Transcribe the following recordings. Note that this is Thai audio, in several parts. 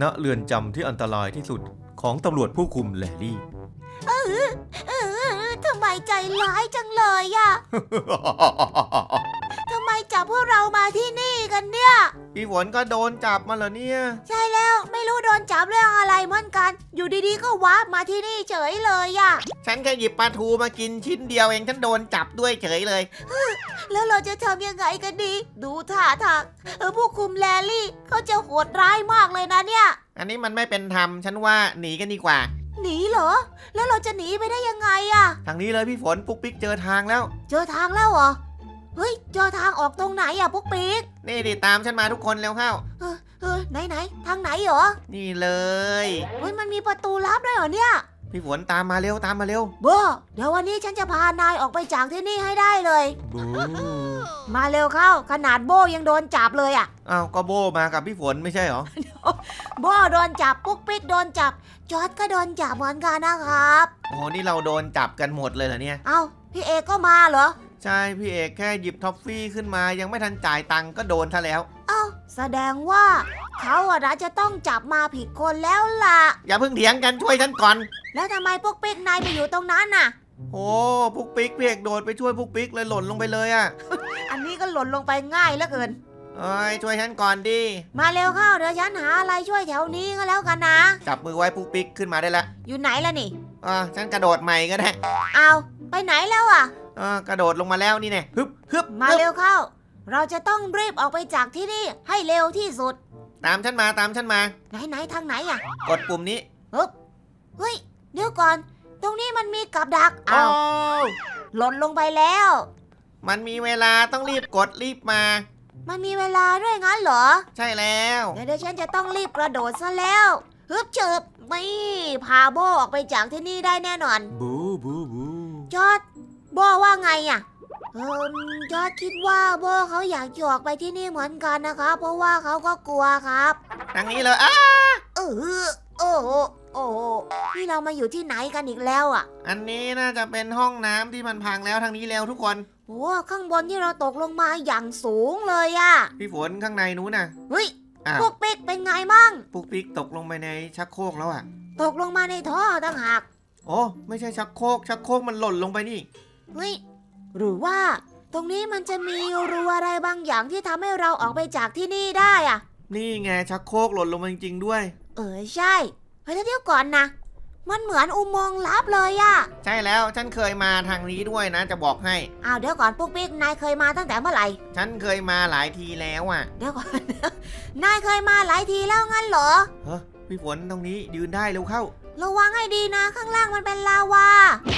ณเรือนจำที่อันตรายที่สุดของตำรวจผู้คุมแลลี่ เออทำไมใจร้ายจังเลยอะทำไม จับพวกเรามาที่นี่กันเนี่ย พี่ฝนก็โดนจับมาเหรอเนี่ย ใช่แล้วไม่รู้โดนจับเรื่องอะไรเหมือนกัน อยู่ดีๆก็วาร์ปมาที่นี่เฉยเลยอะฉันแค่หยิบปลาทูมากินชิ้นเดียวเองฉันโดนจับด้วยเฉยเลย แล้วเราจะทำยังไงกันดี ดูท่าทางเออผู้คุมแลลี่เขาจะโหดร้ายมากเลยนะเนี่ย อันนี้มันไม่เป็นธรรมฉันว่าหนีกันดีกว่า หนีเหรอ แล้วเราจะหนีไปได้ยังไงอะทางนี้เลยพี่ฝนปุ๊กปิ๊กเจอทางแล้ว เจอทางแล้วเหรอเฮ้ยเจอทางออกตรงไหนอะปุ๊กปิ๊กนี่ดิตามฉันมาทุกคนเร็วเข้า เออเออไหนไหนทางไหนเหรอนี่เลย เฮ้ยมันมีประตูลับด้วยเหรอเนี่ยพี่ฝนตามมาเร็วตามมาเร็วโบเดี๋ยววันนี้ฉันจะพานายออกไปจากที่นี่ให้ได้เลย บูมาเร็วเข้า ขนาดโบยังโดนจับเลยอะอ้าวก็โบมากับพี่ฝนไม่ใช่เหรอ โบโดนจับปุ๊กปิ๊กโดนจับ จอร์ดก็โดนจับเหมือนกันนะครับ โอ้โหนี่เราโดนจับกันหมดเลยเหรอเนี่ย เอ้าพี่เอกก็มาเหรอ ใช่พี่เอกแค่หยิบท็อฟฟี่ขึ้นมายังไม่ทันจ่ายตังค์ก็โดนซะแล้ว เอ้าแสดงว่าเขาอะนะจะต้องจับมาผิดคนแล้วล่ะ อย่าเพิ่งเถียงกันช่วยฉันก่อน แล้วทำไมปุ๊กปิ๊กนายไปอยู่ตรงนั้นน่ะ โอ้ปุ๊กปิ๊กพี่เอกโดดไปช่วยปุ๊กปิ๊กเลยหล่นลงไปเลยอะ่ะอันนี้ก็หล่นลงไปง่ายเหลือเกิน เอ้ยช่วยฉันก่อนดิมาเร็วเข้าเดี๋ยวฉันหาอะไรช่วยแถวนี้ก็แล้วกันนะ จับมือไว้ปุ๊กปิ๊กขึ้นมาได้แล้วอยู่ไหนล่ะนี่ อ่าฉันกระโดดใหม่ก็ได้ เอาไปไหนแล้วอะ อ่ากระโดดลงมาแล้วนี่แน่ฮึบฮึบมาฮึบเร็วเข้า เราจะต้องรีบออกไปจากที่นี่ให้เร็วที่สุด ตามฉันมาตามฉันมา ไหนไหนทางไหนอะกดปุ่มนี้ฮึบเฮ้ยเดี๋ยวก่อน ตรงนี้มันมีกับดักโอ้อ้าวหล่นลงไปแล้ว มันมีเวลาต้องรีบกดรีบมา มันมีเวลาด้วยงั้นเหรอ ใช่แล้ว เดี๋ยวเดี๋ยวฉันจะต้องรีบกระโดดซะแล้วฮึบเจิบไม่พาโบออกไปจากที่นี่ได้แน่นอน บูบูบูจอด โบว่าไงอะเออจอดคิดว่าโบเขาอยากจะออกไปที่นี่เหมือนกันนะคะ เพราะว่าเขาก็กลัวครับทางนี้เลยอะเออโอ้โหโอ้โหนี่เรามาอยู่ที่ไหนกันอีกแล้วอะ อันนี้น่าจะเป็นห้องน้ำที่มันพังแล้วทางนี้แล้วทุกคนโอ้ข้างบนที่เราตกลงมาอย่างสูงเลยอะพี่ฝนข้างในนู้นน่ะเฮ้ยอ้าวพวกปิ๊กเป็นไงมั่งปุ๊กปิ๊กตกลงไปในชักโครกแล้วอะ ตกลงมาในท่อต่างหากโอ้ไม่ใช่ชักโครกชักโครกมันหล่นลงไปนี่ เฮ้ยหรือว่า ตรงนี้มันจะมีรูอะไรบางอย่างที่ทำให้เราออกไปจากที่นี่ได้อะนี่ไงชักโครกหล่นลงมาจริงๆด้วย เออใช่เฮ้ยแล้วเดี๋ยวก่อนนะ มันเหมือนอุโมงค์ลับเลยอะใช่แล้วฉันเคยมาทางนี้ด้วยนะ จะบอกให้ อ้าวเดี๋ยวก่อนปุ๊กปิ๊กนายเคยมาตั้งแต่เมื่อไหร่ ฉันเคยมาหลายทีแล้วอะเดี๋ยวก่อน นายเคยมาหลายทีแล้วงั้นเหรอ เฮ้ยพี่ฝนตรงนี้ยืนได้เร็วเข้า ระวังให้ดีนะข้างล่างมันเป็นลาวา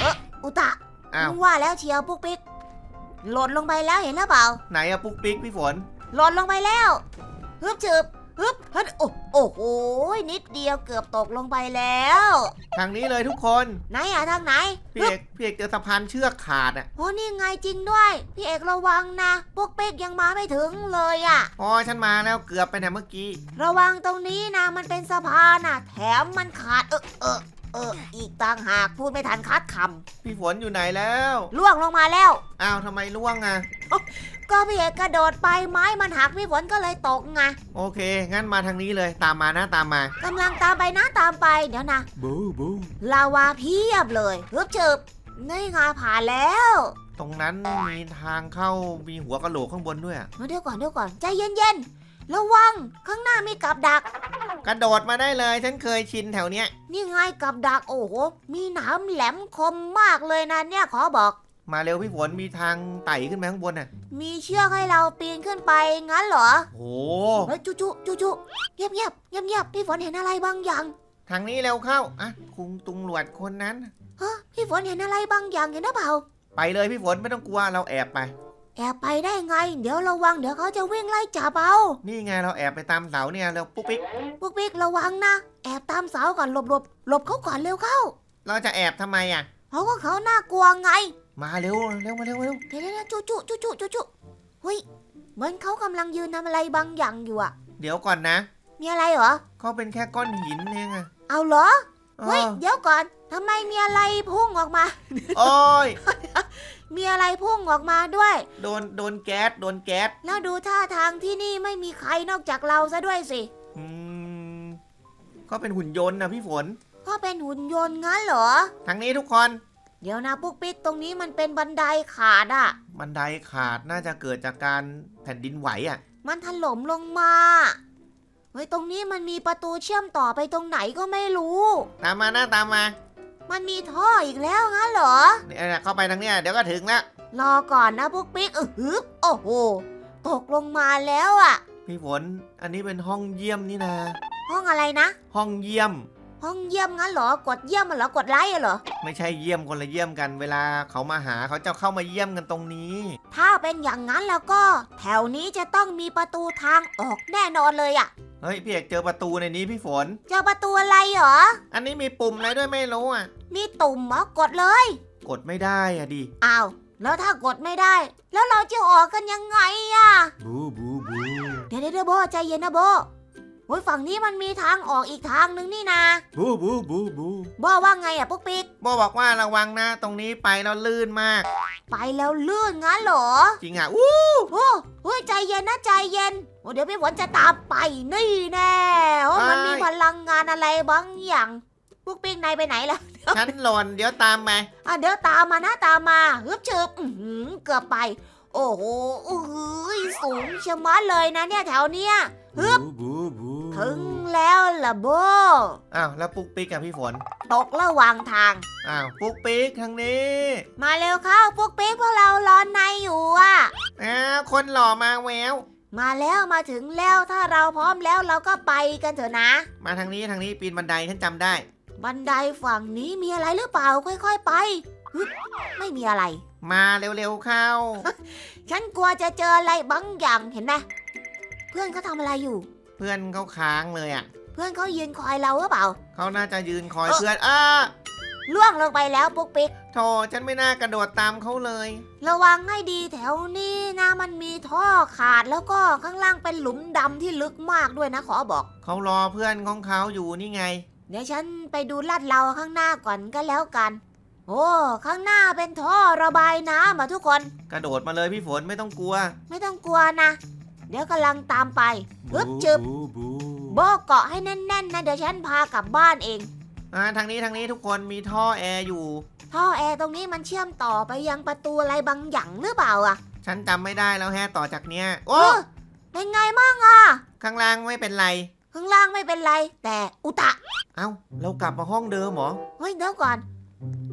เอออุตะ อ้าวมึงว่าแล้วเชียวปุ๊กปิ๊กหล่นลงไปแล้วเห็นหรือเปล่าไหนอะปุ๊กปิ๊กพี่ฝน หล่นลงไปแล้วฮึบจืบฮึบฮึบโอ้โอ้โหนิดเดียวเกือบตกลงไปแล้วทางนี้เลยทุกคนไหนอะทางไหนพี่ฮึเอบกพี่เอกเจอสะพานเชือกขาดอะโอ้นี่ไงจริงด้วย พี่เอกระวังนะปุ๊กปิ๊กยังมาไม่ถึงเลยอะอ๋อฉันมาแล้วเกือบไปนะเมื่อกี้ ระวังตรงนี้นะมันเป็นสะพานน่ะแถมมันขาดเออเออ เออ อีกต่างหากพูดไม่ทันคัดคพี่ฝนอยู่ไหนแล้วำล่วงลงมาแล้ว อ้าวทำไมล่วงอะ ก็พี่เอกกระโดดไปไม้มันหักพี่ฝนก็เลยตกไงโอเค งั้นมาทางนี้เลยตามมานะตามมากำลังตามไปนะตามไปเดี๋ยวนะ บูบูลาวาเพียบเลยฮึบฉึบนี่ไงผ่านแล้วตรงนั้นมีทางเข้ามีหัวกะโหลกข้างบนด้วยอะเดี๋ยวก่อนเดี๋ยวก่อนใจเย็นๆ ระวังข้างหน้ามีกับดัก กระโดดมาได้เลยฉันเคยชินแถวเนี้ย นี่ไงกับดักโอ้โหมีหนามแหลมคมมากเลยนะเนี่ยขอบอก มาเร็วพี่ฝนมีทางไต่ขึ้นไปข้างบนน่ะมีเชือกให้เราปีนขึ้นไปงั้นเหรอโหเฮ้ยจุจุจุจุเงียบเงียบเงียบเงียบพี่ฝนเห็นอะไรบางอย่างทางนี้เร็วเข้าอะคุงตุงหลวดคนนั้นฮะพี่ฝนเห็นอะไรบางอย่างเห็นหรือเปล่าไปเลยพี่ฝนไม่ต้องกลัวเราแอบไป แอบไปได้ไง เดี๋ยวระวังเดี๋ยวเขาจะวิ่งไล่จับเอานี่ไงเราแอบไปตามเสาเนี่ยเราปุ๊กปิ๊กพวกปิ๊กระวังนะ แอบตามเสาก่อนหลบหลบหลบเขาก่อนเร็วเข้าเราจะแอบทำไมอะเพราะว่าเขาน่ากลัวไงมาเร็วเร็วมาเร็วมาเร็วเดี๋ยวเดี๋ยวเดี๋ยวจุจุจุจุจุจุเฮ้ยเหมือนเขากำลังยืนทำอะไรบางอย่างอยู่อะเดี๋ยวก่อนนะมีอะไรเหรอ เขาเป็นแค่ก้อนหินเองอะเอาเหรอ เฮ้ยเออเดี๋ยวก่อนทำไมมีอะไรพุ่งออกมา โอ้ย มีอะไรพุ่งออกมาด้วย โดนโดนแก๊สโดนแก๊สแล้วดูท่าทางที่นี่ไม่มีใครนอกจากเราซะด้วยสิ อืมก็เป็นหุ่นยนต์นะพี่ฝน ก็เป็นหุ่นยนต์งั้นเหรอ ทางนี้ทุกคน เดี๋ยวนะปุ๊กปิ๊กตรงนี้มันเป็นบันไดขาดอะ บันไดขาดน่าจะเกิดจากการแผ่นดินไหวอะ มันถล่มลงมาเฮ้ยตรงนี้มันมีประตูเชื่อมต่อไปตรงไหนก็ไม่รู้ ตามมานะตามมา มันมีท่ออีกแล้วงั้นเหรอ เนี่ยเข้าไปทางเนี้ยเดี๋ยวก็ถึงแล้วรอก่อนนะปุ๊กปิ๊กเออฮึบโอ้โห ตกลงมาแล้วอะพี่ฝนอันนี้เป็นห้องเยี่ยมนี่นะห้องอะไรนะ ห้องเยี่ยม ห้องเยี่ยมงั้นเหรอกดเยี่ยมมันเหรอกดไลค์เหรอ ไม่ใช่เยี่ยมคนละเยี่ยมกัน เวลาเขามาหาเขาจะเข้ามาเยี่ยมกันตรงนี้ ถ้าเป็นอย่างนั้นแล้วก็ แถวนี้จะต้องมีประตูทางออกแน่นอนเลยอะเฮ้ยพี่เอกเจอประตูในนี้พี่ฝน เจอประตูอะไรเหรอ อันนี้มีปุ่มอะไรด้วยไม่รู้อะ มีตุ่มเหรอกดเลย กดไม่ได้อะดิอ้าว แล้วถ้ากดไม่ได้ แล้วเราจะออกกันยังไงอะบูบูบูเดี๋ยวเดี๋ยวโบใจเย็นนะโบโอ้ยฝั่งนี้มันมีทางออกอีกทางนึงนี่นะบูบูบูบูโบว่าไงอะปุ๊กปิ๊ก โบบอกว่าระวังนะตรงนี้ไปแล้วลื่นมาก ไปแล้วลื่นงั้นเหรอ จริงอะอู้โอ้โอ้ยใจเย็นนะใจเย็นโอ้เดี๋ยวพี่ฝนจะตามไปนี่แน่โอ้มันมีพลังงานอะไรบางอย่าง ปุ๊กปิ๊กนายไปไหนล่ะฉันหล่นเดี๋ยวตามมาอะเดี๋ยวตามมานะตามมาฮึบเชิบอื้อหือเกือบไป โอ้โหอื้อหือสูงชะมัดเลยนะเนี่ยแถวเนี้ย ฮึบ บูบูบูถึงแล้วล่ะโบอ้าวแล้วปุ๊กปิ๊กอะพี่ฝนตกระหว่างทาง อ้าวปุ๊กปิ๊กทางนี้มาเร็วเข้าปุ๊กปิ๊กพวกเรารอนในอยู่อะ อ้าวคนหล่อมาแววมาแล้วมาถึงแล้วถ้าเราพร้อมแล้วเราก็ไปกันเถอะนะ มาทางนี้ทางนี้ปีนบันไดฉันจำได้ บันไดฝั่งนี้มีอะไรหรือเปล่าค่อย ๆ ไปฮึบไม่มีอะไร มาเร็วๆเข้า ฉันกลัวจะเจออะไรบางอย่างเห็นไหมเพื่อนเขาทำอะไรอยู่ เพื่อนเขาค้างเลยอะเพื่อนเขายืนคอยเราหรือเปล่า เขาน่าจะยืนคอยเอ้อ เพื่อนอ้าล่วงลงไปแล้วปุ๊กปิ๊กโธ่ฉันไม่น่ากระโดดตามเขาเลย ระวังให้ดีแถวนี้นะมันมีท่อขาดแล้วก็ข้างล่างเป็นหลุมดำที่ลึกมากด้วยนะขอบอก เขารอเพื่อนของเขาอยู่นี่ไง เดี๋ยวฉันไปดูลาดเราข้างหน้าก่อนก็แล้วกัน โอ้ ข้างหน้าเป็นท่อระบายน้ำอะทุกคน กระโดดมาเลยพี่ฝนไม่ต้องกลัว ไม่ต้องกลัวนะ เดี๋ยวกำลังตามไปฮึบจึบบูบูโบเกาะให้แน่นๆนะเดี๋ยวฉันพากลับบ้านเอง อ่าทางนี้ทางนี้ทุกคนมีท่อแอร์อยู่ ท่อแอร์ตรงนี้มันเชื่อมต่อไปยังประตูอะไรบางอย่างหรือเปล่าอะฉันจำไม่ได้แล้วแฮะต่อจากเนี้ยเอโอ้อเป็นไงมั่งอะ ข้างล่างไม่เป็นไร ข้างล่างไม่เป็นไร แต่อุตะ เอ้า เรากลับมาห้องเดิมเหรอ เฮ้ยเดี๋ยวก่อน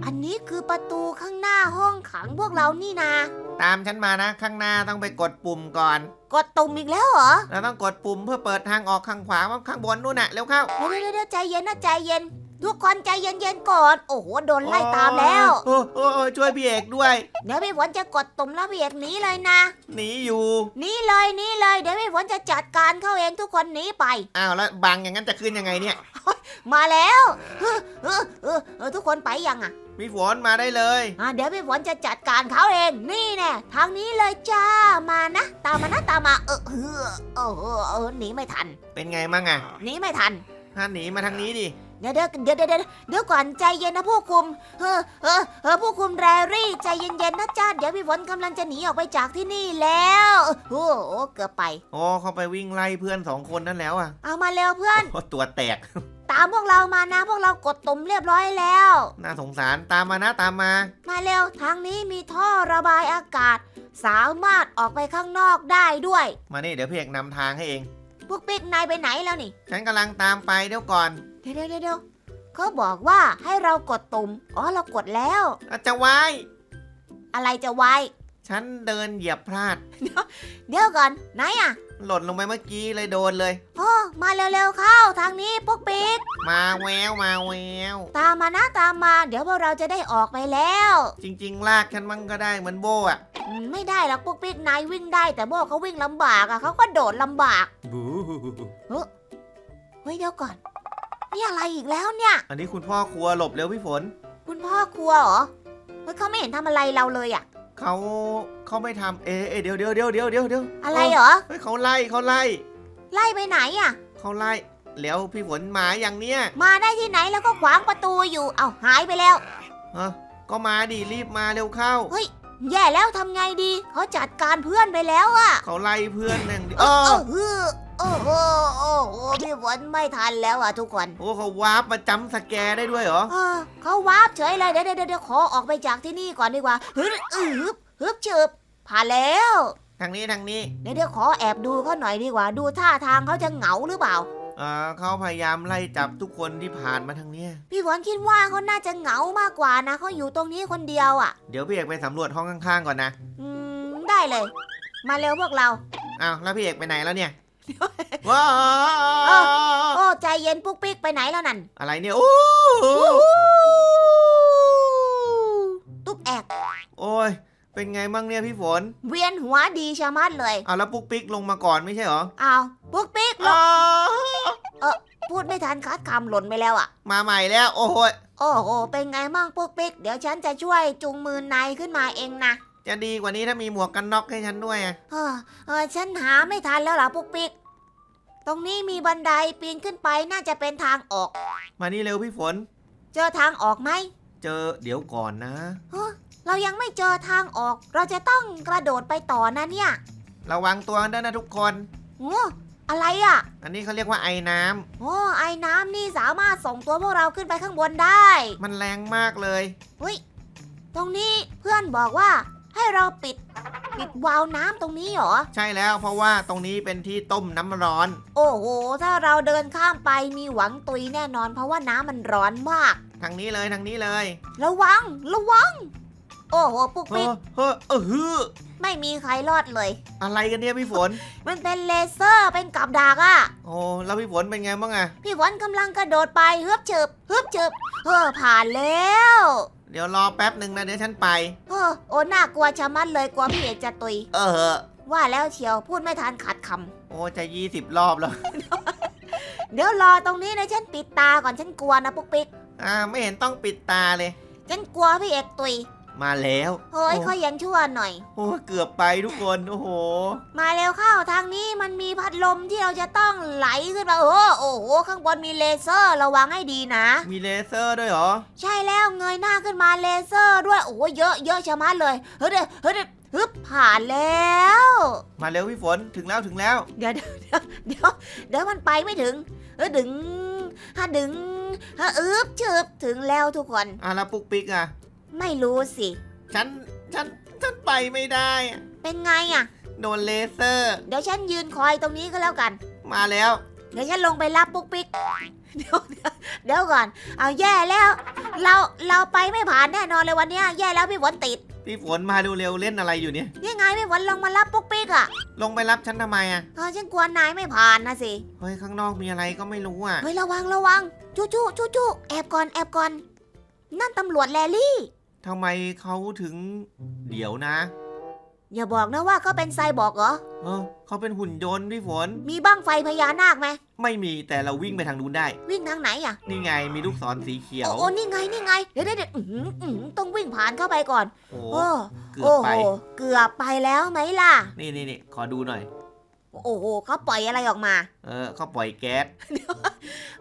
อันนี้คือประตูข้างหน้าห้องขังพวกเรานี่นา ตามฉันมานะ ข้างหน้าต้องไปกดปุ่มก่อน กดตุ่มอีกแล้วเหรอเราต้องกดปุ่มเพื่อเปิดทางออกข้างขวาว่าข้างบนนู่นน่ะเร็วเข้า เดี๋ยวเดี๋ยวเดี๋ยวใจเย็นนะใจเย็น ทุกคนใจเย็นๆก่อน โอ้โห โดนไล่ตามแล้ว โอ้โอ้โอ้ช่วยพี่เอกด้วย เดี๋ยวพี่ฝนจะกดตุ่มแล้วพี่เอกหนีเลยนะ หนีอยู่หนีเลยหนีเลย เดี๋ยวพี่ฝนจะจัดการเข้าเองทุกคนหนีไป อ้าวแล้วบังอย่างนั้นจะขึ้นยังไงเนี่ย มาแล้วเออเออเออเออทุกคนไปยังอะพี่ฝนมาได้เลย อะเดี๋ยวพี่ฝนจะจัดการเขาเอง นี่แน่ทางนี้เลยจ้า มานะ ตามมานะตามมา เออเออเออเออเออหนีไม่ทัน เป็นไงมั่งอะหนีไม่ทัน ถ้าหนีมาทางนี้ดิ เดี๋ยวเดี๋ยวเดี๋ยวเดี๋ยวเดี๋ยวเดี๋ยวก่อนใจเย็นนะผู้คุมเออเออเออผู้คุมแรรี่ใจเย็นๆนะจ้าเดี๋ยวพี่ฝนกำลังจะหนีออกไปจากที่นี่แล้วโอ้โหเกือบไป โอ้เขาไปวิ่งไล่เพื่อนสองคนนั่นแล้วอะเอามาเร็วเพื่อนโอ้ตัวแตก ตามพวกเรามานะพวกเรากดตุ่มเรียบร้อยแล้ว น่าสงสารตามมานะตามมา มาเร็วทางนี้มีท่อระบายอากาศ สามารถออกไปข้างนอกได้ด้วย มานี่เดี๋ยวพี่เอกนำทางให้เอง พวกปิ๊กนายไปไหนแล้วนี่ ฉันกำลังตามไปเดี๋ยวก่อน เดี๋ยวเดี๋ยวเดี๋ยวเขาบอกว่าให้เรากดตุ่ม อ๋อเรากดแล้ว อาจจะไว้ อะไรจะไวฉันเดินเหยียบพลาด เดี๋ยวก่อนไหนอะหล่นลงไปเมื่อกี้เลยโดนเลย โอ้มาเร็วๆเข้าทางนี้พวกปิ๊ก มาแววมาแววตามมานะตามมา เดี๋ยวพวกเราจะได้ออกไปแล้วจริง ๆ ลากฉันมั่งก็ได้เหมือนโบอะอืมไม่ได้หรอกพวกปิ๊กนายวิ่งได้แต่โบเขาวิ่งลำบากอะเขาก็โดดลำบากบูเฮ้ยเดี๋ยวก่อน นี่อะไรอีกแล้วเนี่ย อันนี้คุณพ่อครัวหลบเร็วพี่ฝน คุณพ่อครัวเหรอเฮ้ยเขาไม่เห็นทำอะไรเราเลยอะ เขาเขาไม่ทำเอะเอะเดี๋ยวเดี๋ยวเดี๋ยวเดี๋ยวเดี๋ยวเดี๋ยวอะไรเหรอ เฮ้ยเขาไล่เขาไล่ไล่ไปไหนอะ เขาไล่แล้วพี่ฝนหมาอย่างเนี้ยมาได้ที่ไหนแล้วก็ขวางประตูอยู่ เอ้าหายไปแล้ว ฮะก็มาดิรีบมาเร็วเข้า แย่แล้วทำไงดี เขาจัดการเพื่อนไปแล้วอะเขาไล่เพื่อนหนึ่งดิเอเอออเออ โอ้โหโอ้โหพี่ฝนไม่ทันแล้วอะทุกคนโอ้เขาวาร์ปมาจำสแกร์ได้ด้วยเหรอเออเขาวาร์ปเฉยเลยเดี๋ยวเดี๋ยวเดี๋ยวขอออกไปจากที่นี่ก่อนดีกว่าฮึบอึบฮึบฉึบผ่านแล้ว ทางนี้ทางนี้เดี๋ยวเดี๋ยวขอแอบดูเขาหน่อยดีกว่า ดูท่าทางเขาจะเหงาหรือเปล่าเออเขาพยายามไล่จับทุกคนที่ผ่านมาทางเนี้ยพี่ฝนคิดว่าเขาน่าจะเหงามากกว่านะเขาอยู่ตรงนี้คนเดียวอะ เดี๋ยวพี่เอกไปสำรวจห้องข้างๆก่อนนะอืมได้เลย มาเร็วพวกเรา อ้าวแล้วพี่เอกไปไหนแล้วเนี่ย ว้าโอ้ใจเย็นปุ๊กปิ๊กไปไหนแล้วนั่นอะไรเนี่ยโอ้ตุ๊กแอกโอ้ยเป็นไงบ้างเนี่ยพี่ฝน เวียนหัวดีชะมัดเลยเอาแล้วปุ๊กปิ๊กลงมาก่อนไม่ใช่เหรออ้าวปุ๊กปิ๊กลอ้างวพูดไม่ทันคัดคำหล่นไปแล้วอะ มาใหม่แล้ว โอ้โหยโอ้โหเป็นไงมั่งปุ๊กปิ๊ก เดี๋ยวฉันจะช่วยจูงมือนายขึ้นมาเองนะ จะดีกว่านี้ถ้ามีหมวกกันน็อกให้ฉันด้วยอะเออเออฉันหาไม่ทันแล้วล่ะปุ๊กปิ๊ก ตรงนี้มีบันไดปีนขึ้นไปน่าจะเป็นทางออก มานี่เร็วพี่ฝน เจอทางออกไหมเจอเดี๋ยวก่อนนะ เฮ้อเรายังไม่เจอทางออก เราจะต้องกระโดดไปต่อนะเนี่ยระวังตัวกันด้วยนะทุกคน โอ้อะไรอะ อันนี้เขาเรียกว่าไอ้น้ำโอ้ไอ้น้ำนี่สามารถส่งตัวพวกเราขึ้นไปข้างบนได้ มันแรงมากเลยเฮ้ยตรงนี้เพื่อนบอกว่า ให้เราปิดปิดวาล์วน้ำตรงนี้เหรอ ใช่แล้วเพราะว่าตรงนี้เป็นที่ต้มน้ำร้อน โอ้โห ถ้าเราเดินข้ามไปมีหวังตุยแน่นอน เพราะว่าน้ำมันร้อนมาก ทางนี้เลยทางนี้เลยระวัง ระวัง โอ้โห ปุ๊กเฮ้ปิ๊อกเฮ้อเออฮือไม่มีใครรอดเลย อะไรกันเนี่ยพี่ฝน มันเป็นเลเซอร์เป็นกับดักอะโอ้แล้วพี่ฝนเป็นไงบ้างอะพี่ฝนกำลังกระโดดไปฮึบเฉิบฮึบเฉิบเออผ่านแล้ว เดี๋ยวรอแป๊บหนึ่งนะเดี๋ยวฉันไป เออโอ้น่ากลัวชะมัดเลยกลัวพี่เอกจะตุย เออว่าแล้วเชียวพูดไม่ทันขาดคโอ้จะยี่สิบรอบแล้วำเดี๋ยวรอตรงนี้นะฉันปิดตาก่อนฉันกลัวนะปุ๊กปิ๊กอ่าไม่เห็นต้องปิดตาเลย ฉันกลัวพี่เอกตุย มาแล้ว เฮ้ยโอ้ เขายังชั่วหน่อย โอ้เกือบไปทุกคน โอ้โห มาเร็วเข้าทางนี้มันมีพัดลมที่เราจะต้องไหลขึ้นมาโอ้โอ้โหข้างบนมีเลเซอร์ระวังให้ดีนะ มีเลเซอร์ด้วยเหรอ ใช่แล้วเงยหน้าขึ้นมาเลเซอร์ด้วยโอ้โหเยอะเยอะชะมัดเลยเฮ้ยเดี๋ยวเฮ้ยเดี๋ยวฮึบผ่านแล้ว มาเร็วพี่ฝนถึงแล้วถึงแล้ว เดี๋ยวเดี๋ยวเดี๋ยวเดี๋ยวเดี๋ยวมันไปไม่ถึงเออดึงฮะดึงฮะอึบฉึบถึงแล้วทุกคน อะแล้วปุ๊กปิ๊กอะ ไม่รู้สิ ฉัน ฉัน ฉันไปไม่ได้อะเป็นไงอะ โดนเลเซอร์ เดี๋ยวฉันยืนคอยตรงนี้ก็แล้วกัน มาแล้ว เดี๋ยวฉันลงไปรับปุ๊กปิ๊กเดี๋ยวเดี๋ยวเดี๋ยวก่อน เอาแย่แล้ว เราเราไปไม่ผ่านแน่นอนเลยวันเนี้ยแย่แล้วพี่ฝนติดพี่ฝนมาเร็วๆเล่นอะไรอยู่เนี่ย นี่ไงพี่ฝนลงมารับปุ๊กปิ๊กอะลงไปรับฉันทำไมอะเออฉันกลัวนายไม่ผ่านนะสิเฮ้ย ข้างนอกมีอะไรก็ไม่รู้อะเฮ้ยระวังระวังจู้จู้จู้จู้แอบก่อนแอบก่อนนั่นตำรวจแลลี่ ทำไมเขาถึงเดี๋ยวนะ อย่าบอกนะว่าเขาเป็นไซบอร์กเหรอ เออเขาเป็นหุ่นยนต์พี่ฝน มีบ้างไฟพญานาคไหม ไม่มีแต่เราวิ่งไปทางนู้นได้ วิ่งทางไหนอะ นี่ไงมีลูกศรสีเขียว โอ้โอ้นี่ไง นี่ไง เดี๋ยวเดี๋ยวเดี๋ยวอื้อหืออื้อหือต้องวิ่งผ่านเข้าไปก่อน โอ้โอ้เกือบโอ้ไป โห เกือบไปแล้วไหมล่ะ นี่นี่นี่ขอดูหน่อย โอ้โหเขาปล่อยอะไรออกมา เออเขาปล่อยแก๊ส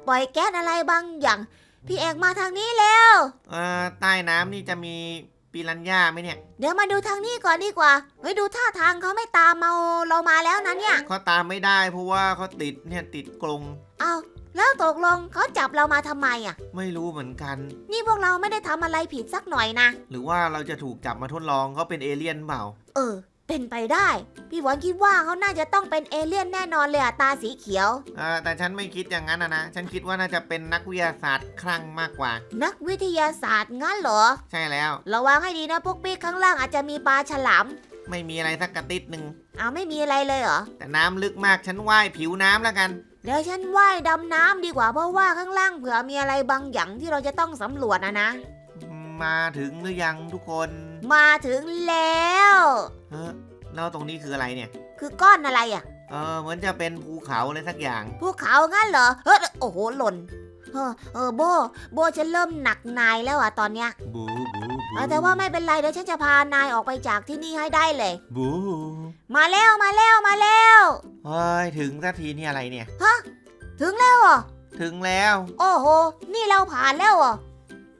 ปล่อยแก๊สอะไรบางอย่าง พี่เอกมาทางนี้แล้ว เออใต้น้ำนี่จะมีปิรันย่าไหมเนี่ยเดี๋ยวมาดูทางนี้ก่อนดีกว่าเฮ้ยดูท่าทางเขาไม่ตามเราเรามาแล้วนะเนี่ยเขาตามไม่ได้เพราะว่าเขาติดเนี่ยติดกรงเอาแล้วตกลงเขาจับเรามาทำไมอะ ไม่รู้เหมือนกัน นี่พวกเราไม่ได้ทำอะไรผิดสักหน่อยนะ หรือว่าเราจะถูกจับมาทดลองเขาเป็นเอเลี่ยนเปล่า เออ เป็นไปได้ พี่หวันคิดว่าเขาน่าจะต้องเป็นเอเลี่ยนแน่นอนเลยอะตาสีเขียวอ่าแต่ฉันไม่คิดอย่างนั้นนะนะ ฉันคิดว่าน่าจะเป็นนักวิทยาศาสตร์คลั่งมากกว่า นักวิทยาศาสตร์งั้นเหรอ ใช่แล้ว ระวังให้ดีนะพวกพี่ข้างล่างอาจจะมีปลาฉลามไม่มีอะไรสักกระติดหนึ่งเอาไม่มีอะไรเลยเหรอ แต่น้ำลึกมากฉันว่ายผิวน้ำแล้วกัน เดี๋ยวฉันว่ายดำน้ำดีกว่าเพราะว่าข้างล่างเผื่อมีอะไรบางอย่างที่เราจะต้องสำรวจนะนะ มาถึงหรือยังทุกคนมาถึงแล้ว เออแล้วตรงนี้คืออะไรเนี่ย คือก้อนอะไรอะเออเหมือนจะเป็นภูเขาอะไรสักอย่าง ภูเขางั้นเหรอเฮ้ยโอ้โหหล่นเออเออโบ โบฉันเริ่มหนักนายแล้วอะตอนเนี้ยบูบูบูเออแต่ว่าไม่เป็นไรเดี๋ยวฉันจะพานายออกไปจากที่นี่ให้ได้เลย บูมาแล้วมาแล้วมาแล้วเฮ้ยถึงสักทีนี่อะไรเนี่ยถึงแล้วเหรอถึงแล้ว โอ้โห นี่เราผ่านแล้วเหรอ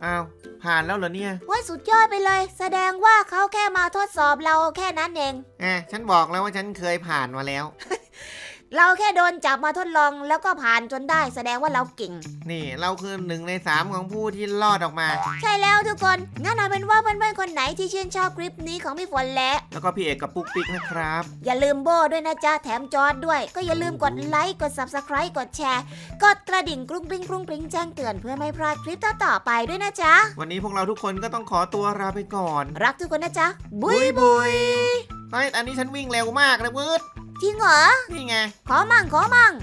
อ้าวผ่านแล้วเหรอเนี่ยว้ยสุดยอดไปเลย แสดงว่าเขาแค่มาทดสอบเราแค่นั้นเองแหมฉันบอกแล้วว่าฉันเคยผ่านมาแล้ว เราแค่โดนจับมาทดลองแล้วก็ผ่านจนได้แสดงว่าเราเก่ง นี่เราคือหนึ่งในสามของผู้ที่รอดออกมา ใช่แล้วทุกคน งั้นเอาเป็นว่าเพื่อนๆคนไหนที่ชื่นชอบคลิปนี้ของพี่ฝนและ แล้วก็พี่เอกกับปุ๊กปิ๊กนะครับ อย่าลืมโบด้วยนะจ๊ะ แถมจอดด้วย ก็อย่าลืมกดไลค์ กด subscribe กดแชร์ กดกระดิ่งกรุ้งกริ้งกรุ้งกริ้งแจ้งเตือนเพื่อไม่พลาดคลิปต่อๆไปด้วยนะจ๊ะ วันนี้พวกเราทุกคนก็ต้องขอตัวลาไปก่อน รักทุกคนนะจ๊ะ บุยบุยเฮ้ยอันนี้ฉันวิ่งเร็วมากนะวืด จริงเหรอ นี่ไง ขอมั่งขอมั่ง